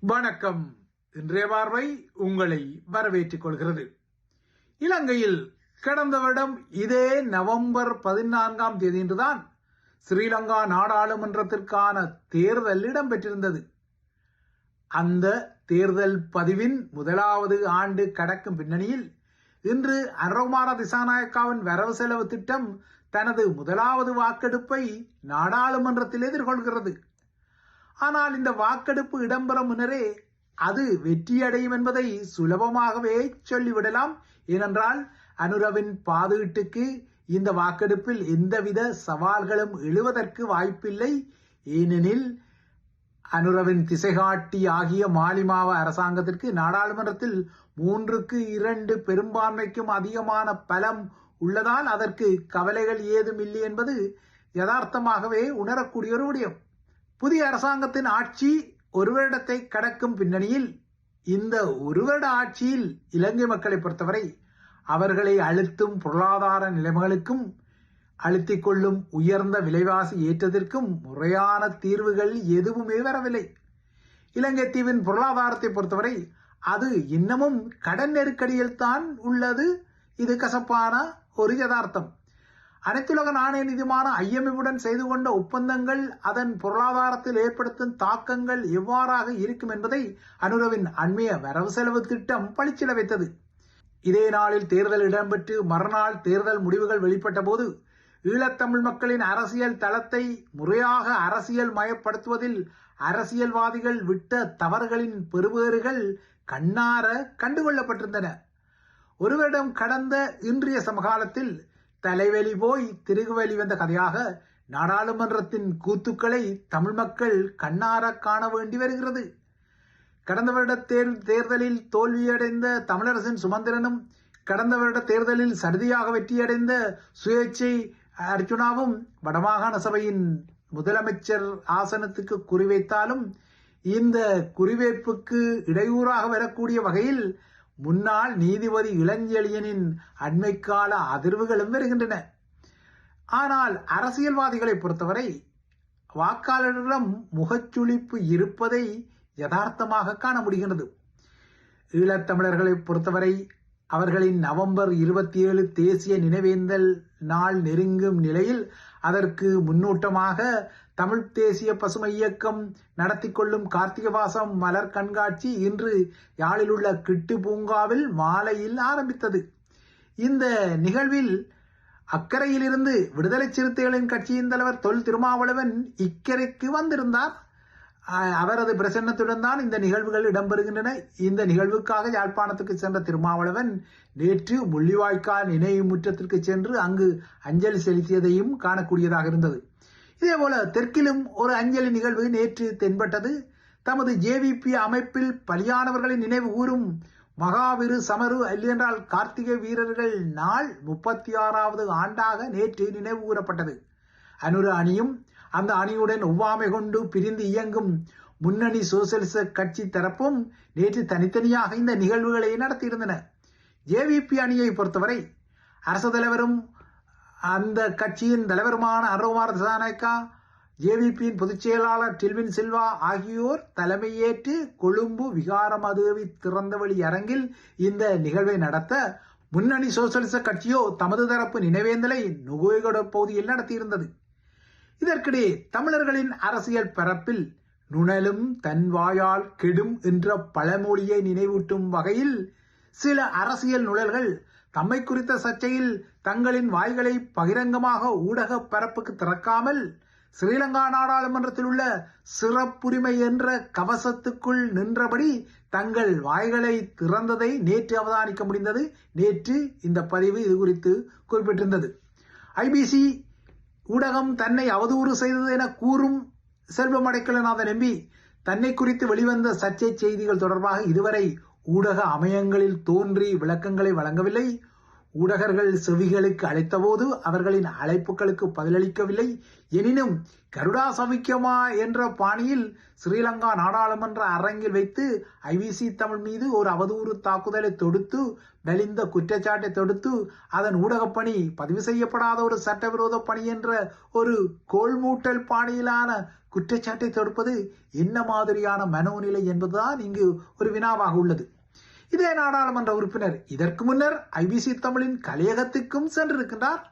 வணக்கம். இன்றைய பார்வை உங்களை வரவேற்றுக் கொள்கிறது. இலங்கையில் கடந்த வருடம் இதே நவம்பர் பதினான்காம் தேதியன்றுதான் ஸ்ரீலங்கா நாடாளுமன்றத்திற்கான தேர்தல் இடம்பெற்றிருந்தது. அந்த தேர்தல் பதிவின் முதலாவது ஆண்டு கடக்கும் பின்னணியில் இன்று அரோமார திசாநாயக்காவின் வரவு செலவு திட்டம் தனது முதலாவது வாக்கெடுப்பை நாடாளுமன்றத்தில் எதிர்கொள்கிறது. ஆனால் இந்த வாக்கெடுப்பு இடம்பெறும் முன்னரே அது வெற்றியடையும் என்பதை சுலபமாகவே சொல்லிவிடலாம். ஏனென்றால் அனுரவின் பாதுகாட்டுக்கு இந்த வாக்கெடுப்பில் எந்தவித சவால்களும் எழுவதற்கு வாய்ப்பில்லை. ஏனெனில் அனுரவின் திசைகாட்டி ஆகிய மாலிமாவ அரசாங்கத்திற்கு நாடாளுமன்றத்தில் மூன்றுக்கு இரண்டு பெரும்பான்மைக்கும் அதிகமான பலம் உள்ளதால் அதற்கு கவலைகள் ஏதும் இல்லை என்பது யதார்த்தமாகவே உணரக்கூடிய ஒரு விடயம் புதிய அரசாங்கத்தின் ஆட்சி ஒரு வருடத்தை கடக்கும் பின்னணியில் இந்த ஒரு வருட ஆட்சியில் இலங்கை மக்களை பொறுத்தவரை அவர்களை அழுத்தும் பொருளாதார நிலைமைகளுக்கும் அழுத்திக் கொள்ளும் உயர்ந்த விலைவாசி ஏற்றத்திற்கும் முறையான தீர்வுகள் எதுவுமே வரவில்லை. இலங்கை தீவின் பொருளாதாரத்தை பொறுத்தவரை அது இன்னமும் கடன் நெருக்கடியில் தான் உள்ளது. இது கசப்பான ஒரு யதார்த்தம். அனைத்துலக நாணய நிதியமான ஐஎம்எஃபுடன் செய்து கொண்ட ஒப்பந்தங்கள் அதன் பொருளாதாரத்தில் ஏற்படுத்தும் தாக்கங்கள் எவ்வாறாக இருக்கும் என்பதை அனுரவின் அண்மைய வரவு செலவு திட்டம் பளிச்சிட வைத்தது இதே நாளில் தேர்தல் இடம்பெற்று மறுநாள் தேர்தல் முடிவுகள் வெளிப்பட்ட போது ஈழத்தமிழ் மக்களின் அரசியல் தளத்தை முறையாக அரசியல் மயப்படுத்துவதில் அரசியல்வாதிகள் விட்ட தவறுகளின் பெறுபேறுகள் கண்ணார கண்டுகொள்ளப்பட்டிருந்தன. ஒரு வருடம் கடந்த இன்றைய சமகாலத்தில் தலைவலி போய் திருகுவலி வந்த கதையாக நாடாளுமன்றத்தின் கூத்துக்களை தமிழ் மக்கள் கண்ணார காண வேண்டி வருகிறது. கடந்த வருட தேர் தேர்தலில் தோல்வியடைந்த தமிழரசின் சுமந்திரனும் கடந்த வருட தேர்தலில் சடுதியாக வெற்றியடைந்த சுயேட்சை அர்ஜுனாவும் வடமாகாண சபையின் முதலமைச்சர் ஆசனத்துக்கு குறிவைத்தாலும் இந்த குறிவைப்புக்கு இடையூறாக வரக்கூடிய வகையில் முன்னாள் நீதிபதி இளஞ்செழியனின் அண்மைக்கால அதிர்வுகளும் வருகின்றன. ஆனால் அரசியல்வாதிகளை பொறுத்தவரை வாக்காளர்களிடம் முகச்சுளிப்பு இருப்பதை யதார்த்தமாக காண முடிகின்றது. ஈழத்தமிழர்களை பொறுத்தவரை அவர்களின் நவம்பர் இருபத்தி ஏழு தேசிய நினைவேந்தல் நாள் நெருங்கும் நிலையில் அதற்கு முன்னூட்டமாக தமிழ் தேசிய பசுமை இயக்கம் நடத்தி கொள்ளும் கார்த்திகவாசம் மலர் கண்காட்சி இன்று யாழில் உள்ள கிட்டு பூங்காவில் மாலையில் ஆரம்பித்தது. இந்த நிகழ்வில் அக்கறையிலிருந்து விடுதலை சிறுத்தைகளின் கட்சியின் தலைவர் தொல் திருமாவளவன் இக்கரைக்கு வந்திருந்தார். அவரது பிரசன்னத்துடன் தான் இந்த நிகழ்வுகள் இடம்பெறுகின்றன. இந்த நிகழ்வுக்காக யாழ்ப்பாணத்துக்கு சென்ற திருமாவளவன் நேற்று முள்ளிவாய்க்கால் நினைவு முற்றத்திற்கு சென்று அங்கு அஞ்சலி செலுத்தியதையும் காணக்கூடியதாக இருந்தது. இதேபோல தெற்கிலும் ஒரு அஞ்சலி நிகழ்வு நேற்று தென்பட்டது. தமது ஜேவிபி அமைப்பில் பலியானவர்களின் நினைவு கூறும் மகாவிரு சமரு அல்லென்றால் கார்த்திகை வீரர்கள் நாள் முப்பத்தி ஆறாவது ஆண்டாக நேற்று நினைவு கூறப்பட்டது. அனுர அணியும் அந்த அணியுடன் ஒவ்வாமை கொண்டு பிரிந்து இயங்கும் முன்னணி சோசியலிச கட்சி தரப்பும் நேற்று தனித்தனியாக இந்த நிகழ்வுகளை நடத்தியிருந்தன. ஜேவிபி அணியை பொறுத்தவரை அரசு தலைவரும் அந்த கட்சியின் தலைவருமான அருகுமார் திசாநாயக்கா ஜேவிபியின் பொதுச் செயலாளர் டில்வின் சில்வா ஆகியோர் தலைமையேற்று கொழும்பு விகாரமதுவி திறந்தவெளி அரங்கில் இந்த நிகழ்வை நடத்த முன்னணி சோசியலிச கட்சியோ தமது தரப்பு நினைவேந்தலை நுகோய்கொட பகுதியில் நடத்தியிருந்தது. இதற்கிடையே தமிழர்களின் அரசியல் பரப்பில் நுணலும் தன் வாயால் கெடும் என்ற பழமொழியை நினைவூட்டும் வகையில் சில அரசியல் நுழல்கள் தம்மை குறித்த சர்ச்சையில் தங்களின் வாய்களை பகிரங்கமாக ஊடக பரப்புக்கு திறக்காமல் ஸ்ரீலங்கா நாடாளுமன்றத்தில் உள்ள சிறப்புரிமை என்ற கவசத்துக்குள் நின்றபடி தங்கள் வாய்களை திறந்ததை நேற்று அவதானிக்க முடிந்தது. நேற்று இந்த பதிவு இது குறித்து குறிப்பிட்டிருந்தது. ஐபிசி ஊடகம் தன்னை அவதூறு செய்தது என கூறும் செல்வம் அடைக்கலநாதன் எம்பி தன்னை குறித்து வெளிவந்த சர்ச்சை செய்திகள் தொடர்பாக இதுவரை ஊடக அமையங்களில் தோன்றி விளக்கங்களை வழங்கவில்லை. ஊடகர்கள் செவிகளுக்கு அழைத்தபோது அவர்களின் அழைப்புகளுக்கு பதிலளிக்கவில்லை. எனினும் கருடா சமிக்கமா என்ற பாணியில் ஸ்ரீலங்கா நாடாளுமன்ற அரங்கில் வைத்து ஐவிசி தமிழ் மீது ஒரு அவதூறு தாக்குதலை தொடுத்து மெலிந்த குற்றச்சாட்டை தொடுத்து அதன் ஊடகப் பணி பதிவு செய்யப்படாத ஒரு சட்டவிரோத பணி என்ற ஒரு கோள்மூட்டல் பாணியிலான குற்றச்சாட்டை தடுப்பது என்ன மாதிரியான மனோநிலை என்பதுதான் இங்கு ஒரு வினாவாக உள்ளது. இதே நாடாளுமன்ற உறுப்பினர் இதற்கு முன்னர் ஐபிசி தமிழின் கலையகத்துக்கும் சென்றிருக்கின்றார்.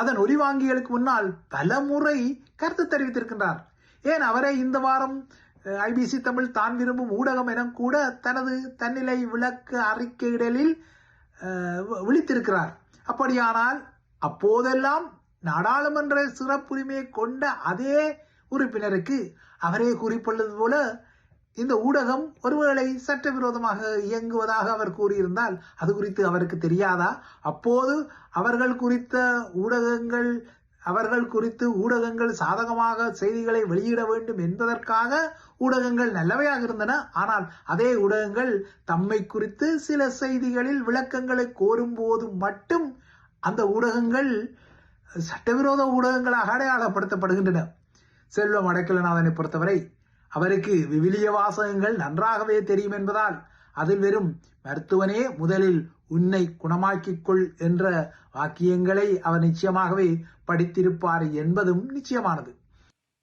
அதன் ஒலிவாங்கிகளுக்கு முன்னால் பல முறை கருத்து தெரிவித்திருக்கின்றார். ஏன் அவரை இந்த வாரம் ஐபிசி தமிழ் தான் விரும்பும் ஊடகம் என கூட தனது தன்னிலை விளக்க அறிக்கையிடலில் விழித்திருக்கிறார். அப்படியானால் அப்போதெல்லாம் நாடாளுமன்ற சிறப்புரிமையை கொண்ட அதே உறுப்பினருக்கு அவரே குறிப்பிட்டது போல இந்த ஊடகம் ஒருவேளை சட்டவிரோதமாக இயங்குவதாக அவர் கூறியிருந்தால் அது குறித்து அவருக்கு தெரியாதா? அப்போது அவர்கள் குறித்த ஊடகங்கள் அவர்கள் குறித்து ஊடகங்கள் சாதகமாக செய்திகளை வெளியிட வேண்டும் என்பதற்காக ஊடகங்கள் நல்லவையாக இருந்தன. ஆனால் அதே ஊடகங்கள் தம்மை குறித்து சில செய்திகளில் விளக்கங்களை கோரும்போது மட்டும் அந்த ஊடகங்கள் சட்டவிரோத ஊடகங்களாக அடையாளப்படுத்தப்படுகின்றன. செல்வம் அடைக்கலநாதனை பொறுத்தவரை அவருக்கு விவிலிய வாசகங்கள் நன்றாகவே தெரியும் என்பதால் அதில் வெறும் மருத்துவனே முதலில் உன்னை குணமாக்கிக் கொள் என்ற வாக்கியங்களை அவர் நிச்சயமாகவே படித்திருப்பார் என்பதும் நிச்சயமானது.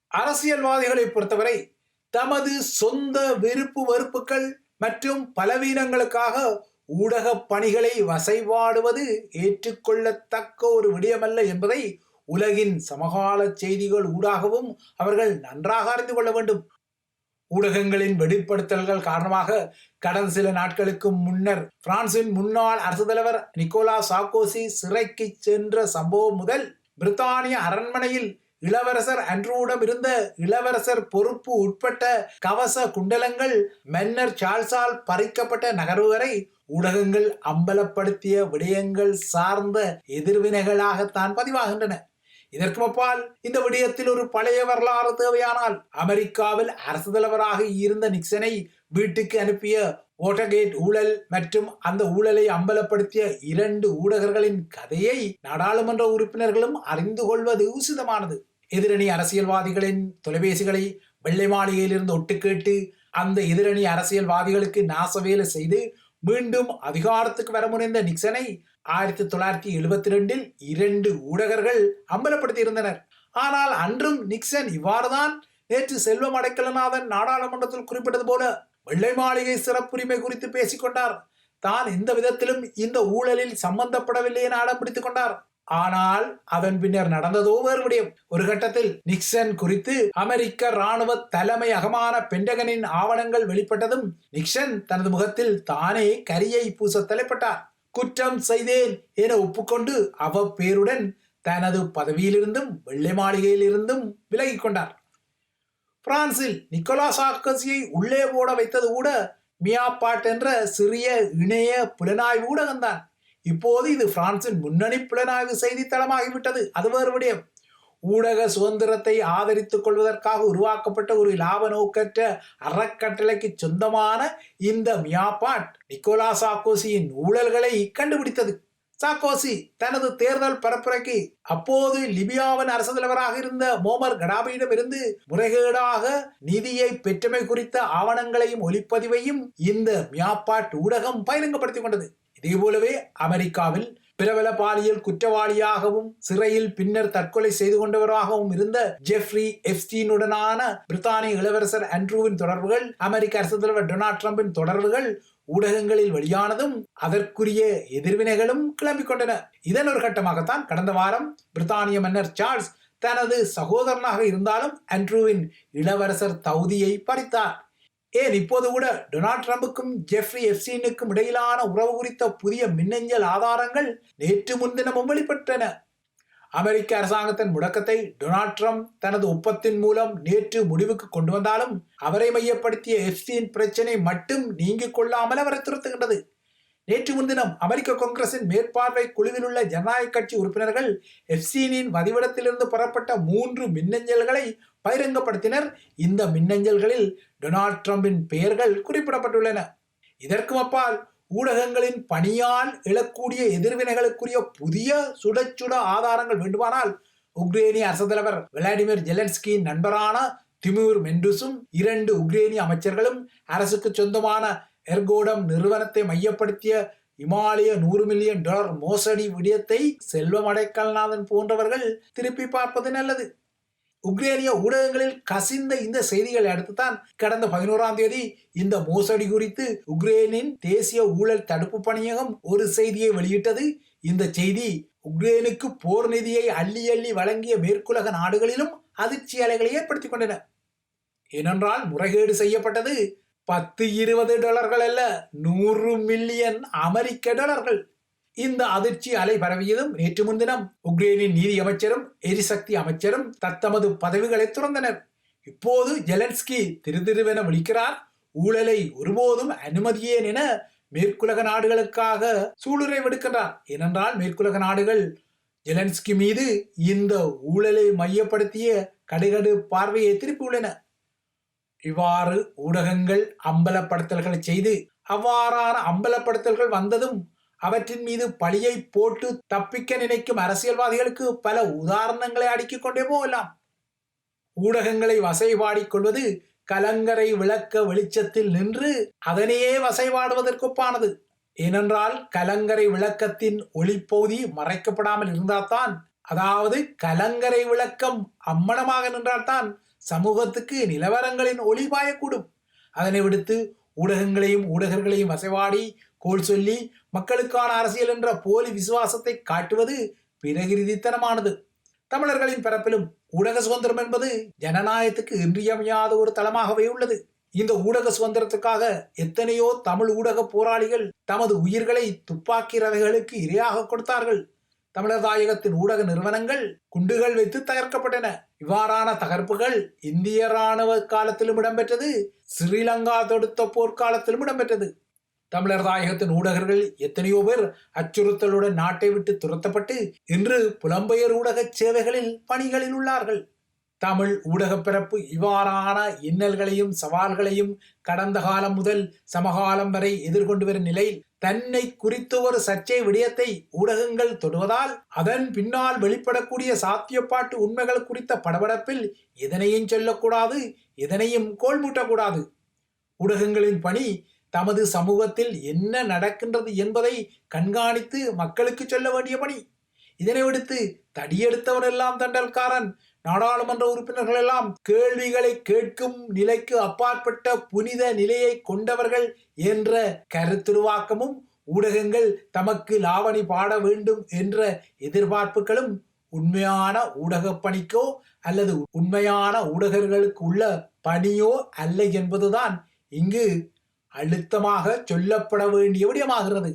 அரசியல்வாதிகளை பொறுத்தவரை தமது சொந்த விருப்பு வெறுப்புகள் மற்றும் பலவீனங்களுக்காக ஊடக பணிகளை வசைபாடுவது ஏற்றுக்கொள்ளத்தக்க ஒரு விடயமல்ல என்பதை உலகின் சமகால செய்திகள் ஊடாகவும் அவர்கள் நன்றாக அறிந்து கொள்ள வேண்டும். ஊடகங்களின் வெளிப்படுத்தல்கள் காரணமாக கடந்த சில நாட்களுக்கு முன்னர் பிரான்சின் முன்னாள் அரசு தலைவர் நிக்கோலா சாக்கோசி சிறைக்கு சென்ற சம்பவம் முதல் பிரித்தானிய அரண்மனையில் இளவரசர் அன்ட்ரூவிடம் இருந்த இளவரசர் பொறுப்பு உட்பட்ட கவச குண்டலங்கள் மன்னர் சார்ல்ஸால் பறிக்கப்பட்ட நகர்வு வரை ஊடகங்கள் அம்பலப்படுத்திய விடயங்கள் சார்ந்த எதிர்வினைகளாகத்தான் பதிவாகின்றன. இதற்கு அப்பால் இந்த விடயத்தில் ஒரு பழைய வரலாறு தேவையானால் அமெரிக்காவில் அரசு தலைவராக இருந்த நிக்சனை வீட்டுக்கு அனுப்பிய ஓட்டகேட் ஊழல் மற்றும் அந்த ஊழலை அம்பலப்படுத்திய இரண்டு ஊடகர்களின் கதையை நாடாளுமன்ற உறுப்பினர்களும் அறிந்து கொள்வது உசிதமானது. எதிரணி அரசியல்வாதிகளின் தொலைபேசிகளை வெள்ளை மாளிகையிலிருந்து ஒட்டு கேட்டு அந்த எதிரணி அரசியல்வாதிகளுக்கு நாசவேலை செய்து மீண்டும் அதிகாரத்துக்கு வர முனைந்த நிக்சனை ஆயிரத்தி தொள்ளாயிரத்தி எழுபத்தி ரெண்டில் இரண்டு ஊடகர்கள் அம்பலப்படுத்தியிருந்தனர். ஆனால் அன்றும் நிக்சன் இவ்வாறுதான் நேற்று செல்வம் அடைக்கலநாதன் நாடாளுமன்றத்தில் குறிப்பிட்டது போல வெள்ளை மாளிகை சிறப்புரிமை குறித்து பேசிக்கொண்டார். தான் எந்த விதத்திலும் இந்த ஊழலில் சம்பந்தப்படவில்லை என அடம் பிடித்துக் கொண்டார். ஆனால் அதன் பின்னர் நடந்ததோ வேறு முடியும் ஒரு கட்டத்தில் நிக்சன் குறித்து அமெரிக்க ராணுவ தலைமையகமான பென்டகனின் ஆவணங்கள் வெளிப்பட்டதும் நிக்சன் தனது முகத்தில் தானே கரியை பூச தலைப்பட்டார். குற்றம் செய்தேன் என ஒப்புக்கொண்டு அவ பேருடன் தனது பதவியிலிருந்தும் வெள்ளை மாளிகையிலிருந்தும் விலகிக் கொண்டார். பிரான்சில் நிக்கோலா சாக்கசியை உள்ளே போட வைத்தது கூட மியாபாட் என்ற சிறிய இணைய புலனாய்வு ஊடகம்தான். இப்போது இது பிரான்சின் முன்னணி புலனாய்வு செய்தித்தளமாகிவிட்டது. அது வேறு விடயம். ஊடக சுதந்திரத்தை ஆதரித்துக் கொள்வதற்காக உருவாக்கப்பட்ட ஒரு லாப நோக்கற்ற அறக்கட்டளைக்கு சொந்தமான இந்த மியாபாட் நிக்கோலா சாக்கோசியின் ஊழல்களை கண்டுபிடித்தது. சாக்கோசி தனது தேர்தல் பரப்புரைக்கு அப்போது லிபியாவின் அரசு தலைவராக இருந்த மோமர் கடாபியிடம் இருந்து முறைகேடாக நிதியை பெற்றமை குறித்த ஆவணங்களையும் ஒளிப்பதிவையும் இந்த மியாப்பாட் ஊடகம் பகிரங்கப்படுத்திக் கொண்டது. இதே போலவே அமெரிக்காவில் பிரபல பாலியல் குற்றவாளியாகவும் சிறையில் பின்னர் தற்கொலை செய்து கொண்டவராகவும் இருந்த ஜெஃப்ரி எப்ஸ்டீனுடனான பிரித்தானிய இளவரசர் அண்ட்ரூவின் தொடர்புகள் அமெரிக்க அரசு தலைவர் டொனால்ட் ட்ரம்பின் தொடர்புகள் ஊடகங்களில் வெளியானதும் அதற்குரிய எதிர்வினைகளும் கிளம்பிக் கொண்டன. இதன் ஒரு கட்டமாகத்தான் கடந்த வாரம் பிரித்தானிய மன்னர் சார்ல்ஸ் தனது சகோதரனாக இருந்தாலும் அண்ட்ரூவின் இளவரசர் தகுதியை பறித்தார். ஏன் இப்போது கூட டொனால்ட் ட்ரம்புக்கும் ஜெஃப்ரி எப்சீனுக்கும் இடையிலான உறவு குறித்த புதிய மின்னஞ்சல் ஆதாரங்கள் நேற்று முன்தினமும் வெளிப்பட்டன. அமெரிக்க அரசாங்கத்தின் முடக்கத்தை டொனால்ட் ட்ரம்ப் தனது ஒப்பத்தின் மூலம் நேற்று முடிவுக்கு கொண்டு வந்தாலும் அவரை மையப்படுத்திய எஃப்சியின் பிரச்சனை மட்டும் நீங்கிக் கொள்ளாமல் அவரை துரத்துகின்றது. நேற்று முன்தினம் அமெரிக்க காங்கிரசின் மேற்பார்வை குழுவில் உள்ள ஜனநாயக கட்சி உறுப்பினர்கள் எஃப்சீனின் வதிவிடத்திலிருந்து பெறப்பட்ட மூன்று மின்னஞ்சல்களை பகிரங்கப்படுத்தினர். இந்த மின்னஞ்சல்களில் டொனால்ட் ட்ரம்பின் பெயர்கள் குறிப்பிடப்பட்டுள்ளன. இதற்கும் அப்பால் ஊடகங்களின் பணியால் எழக்கூடிய எதிர்வினைகளுக்குரிய புதிய சுட சுட ஆதாரங்கள் வேண்டுமானால் உக்ரேனிய அரசு தலைவர் விளாடிமிர் ஜெலன்ஸ்கியின் நண்பரான திமுர் மெண்டுஸும் இரண்டு உக்ரேனிய அமைச்சர்களும் அரசுக்கு சொந்தமான எர்கோடம் நிறுவனத்தை மையப்படுத்திய இமாலய நூறு மில்லியன் டாலர் மோசடி விடயத்தை செல்வம் அடைக்கல்நாதன் போன்றவர்கள் திருப்பி பார்ப்பது நல்லது. உக்ரேனிய ஊடகங்களில் கசிந்த இந்த செய்திகளை அடுத்து தான் கடந்த பதினோராம் தேதி இந்த மோசடி குறித்து உக்ரேனின் தேசிய ஊழல் தடுப்பு பணியகம் ஒரு செய்தியை வெளியிட்டது. இந்த செய்தி உக்ரேனுக்கு போர் நிதியை அள்ளி அள்ளி வழங்கிய மேற்குலக நாடுகளிலும் அதிர்ச்சி அலைகளை ஏற்படுத்தி கொண்டன. ஏனென்றால் முறைகேடு செய்யப்பட்டது. பத்து இருபது டாலர்கள் அல்ல நூறு மில்லியன் அமெரிக்க டாலர்கள். இந்த அதிர்ச்சி அலை பரவியதும் நேற்று முன்தினம் உக்ரைனின் நீதி அமைச்சரும் எரிசக்தி அமைச்சரும் தத்தமது பதவிகளை துறந்தனர். இப்போது ஜெலன்ஸ்கி திருதிருவென விழிக்கிறார். ஊழலை ஒருபோதும் அனுமதியேன் என மேற்குலக நாடுகளுக்காக சூளுரை விடுக்கின்றார். ஏனென்றால் மேற்குலக நாடுகள் ஜெலன்ஸ்கி மீது இந்த ஊழலை மையப்படுத்திய கடுகடு பார்வையை திருப்பியுள்ளன. இவ்வாறு ஊடகங்கள் அம்பலப்படுத்தல்களை செய்து அவ்வாறான அம்பலப்படுத்தல்கள் வந்ததும் அவற்றின் மீது பழியை போட்டு தப்பிக்க நினைக்கும் அரசியல்வாதிகளுக்கு பல உதாரணங்களை அடுக்கிக் கொண்டே போகலாம். ஊடகங்களை வசைபாடிக் கொள்வது கலங்கரை விளக்க வெளிச்சத்தில் நின்று அதனையே வசைபாடுவதற்கொப்பானது. ஏனென்றால் கலங்கரை விளக்கத்தின் ஒளிப்பகுதி மறைக்கப்படாமல் இருந்தால்தான் அதாவது கலங்கரை விளக்கம் அம்மனமாக நின்றால்தான் சமூகத்துக்கு நிலவரங்களின் ஒளி பாயக்கூடும். அதனை விடுத்து ஊடகங்களையும் ஊடகர்களையும் வசைவாடி கோல் சொல்லி மக்களுக்கான அரசியல் என்ற போலி விசுவாசத்தை காட்டுவது பிரகிருதித்தனமானது. தமிழர்களின் பிறப்பிலும் ஊடக சுதந்திரம் என்பது ஜனநாயகத்துக்கு இன்றியமையாத ஒரு தளமாகவே உள்ளது. இந்த ஊடக சுதந்திரத்துக்காக எத்தனையோ தமிழ் ஊடக போராளிகள் தமது உயிர்களை துப்பாக்கி ரவைகளுக்கு இரையாக கொடுத்தார்கள். தமிழர் தாயகத்தின் ஊடக நிறுவனங்கள் குண்டுகள் வைத்து தகர்க்கப்பட்டன. இவ்வாறான தகர்ப்புகள் இந்திய ராணுவ காலத்திலும் இடம்பெற்றது. ஸ்ரீலங்கா தொடுத்த போர்க்காலத்திலும் இடம்பெற்றது. தமிழர் தாயகத்தின் ஊடகர்கள் எத்தனையோ பேர் அச்சுறுத்தலுடன் நாட்டை விட்டு துரத்தப்பட்டு இன்று புலம்பெயர் ஊடக சேவைகளில் பணிகளில் உள்ளார்கள். தமிழ் ஊடகப் பிறப்பு இவ்வாறான இன்னல்களையும் சவால்களையும் கடந்த காலம் முதல் சமகாலம் வரை எதிர்கொண்டு வரும் நிலையில் தன்னை குறித்த ஒரு சர்ச்சை விடயத்தை ஊடகங்கள் தொடுவதால் அதன் பின்னால் வெளிப்படக்கூடிய சாத்தியப்பாட்டு உண்மைகள் குறித்த படபடப்பில் எதனையும் சொல்லக்கூடாது எதனையும் கோல்மூட்டக்கூடாது. ஊடகங்களின் பணி தமது சமூகத்தில் என்ன நடக்கின்றது என்பதை கண்காணித்து மக்களுக்கு சொல்ல வேண்டிய பணி இதனை விடுத்து தடியெடுத்தவன் எல்லாம் தண்டல்காரன். நாடாளுமன்ற உறுப்பினர்கள் எல்லாம் கேள்விகளை கேட்கும் நிலைக்கு அப்பாற்பட்ட புனித நிலையை கொண்டவர்கள் என்ற கருத்துருவாக்கமும் ஊடகங்கள் தமக்கு லாவணி பாட வேண்டும் என்ற எதிர்பார்ப்புகளும் உண்மையான ஊடக பணிக்கோ அல்லது உண்மையான ஊடகர்களுக்கு உள்ள பணியோ அல்ல என்பதுதான் இங்கு அழுத்தமாக சொல்லப்பட வேண்டிய விடயமாகிறது.